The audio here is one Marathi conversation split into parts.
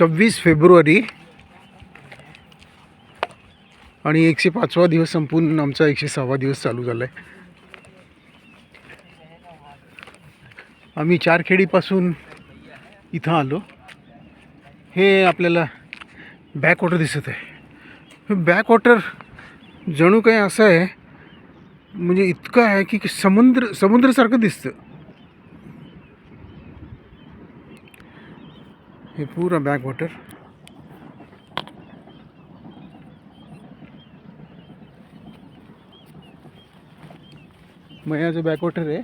सव्वीस फेब्रुवारी आणि एकशे पाचवा दिवस संपून आमचा एकशे सहावा दिवस चालू झाला आहे आम्ही चारखेडीपासून इथं आलो. हे आपल्याला बॅकवॉटर दिसत आहे. बॅकवॉटर जणू काही असं आहे म्हणजे इतकं आहे की समुद्र समुद्रासारखं दिसतं. हे पुरं जो बैक वाटर आहे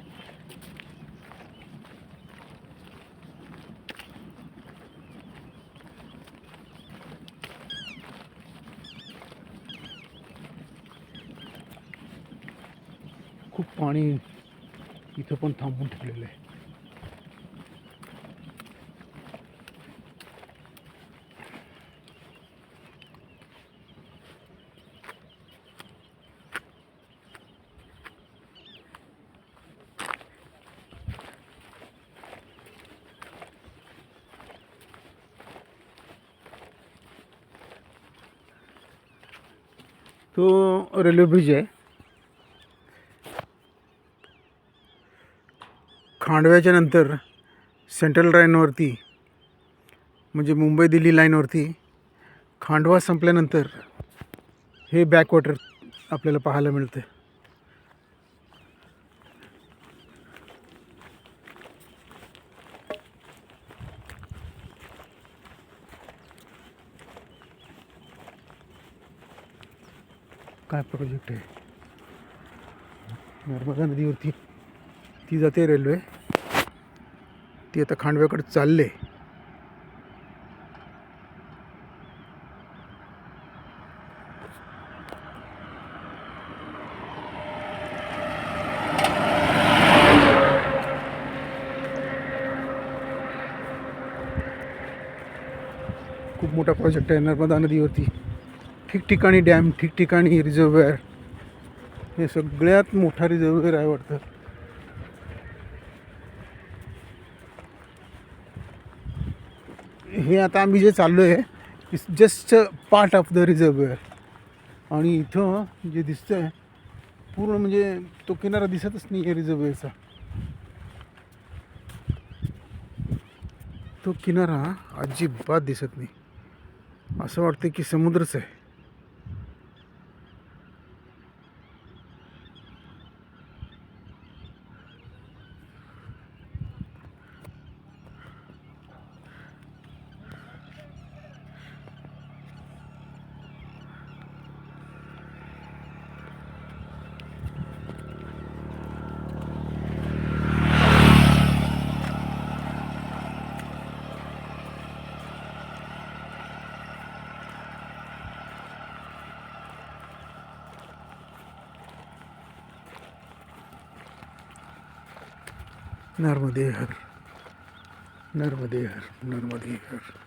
खूप पाणी इथं पण थांबून ठेवलेलं आहे. तो रेल्वे ब्रिज आहे. खांडव्याच्या नंतर सेंट्रल लाईनवरती म्हणजे मुंबई दिल्ली लाईनवरती खांडवा संपल्यानंतर हे बॅकवॉटर आपल्याला पाहायला मिळतं काय प्रोजेक्ट आहे? नर्मदा नदीवरती ती जाते रेल्वे ती आता खांडव्याकडे चालले. खूप मोठा प्रोजेक्ट आहे नर्मदा नदीवरती. ठिकठिकाणी डॅम ठिकठिकाणी रिझर्वेअर हे सगळ्यात मोठा रिझर्वेअर आहे वाटतं. हे आता आम्ही जे चाललो आहे it's just part of the reservoir आणि इथं जे दिसतं आहे पूर्ण म्हणजे तो किनारा दिसतच नाही आहे रिझर्वेअरचा तो किनारा अजिबात दिसत नाही. असं वाटतं की समुद्रच आहे. नर्मदे हर नर्मदे हर नर्मदे हर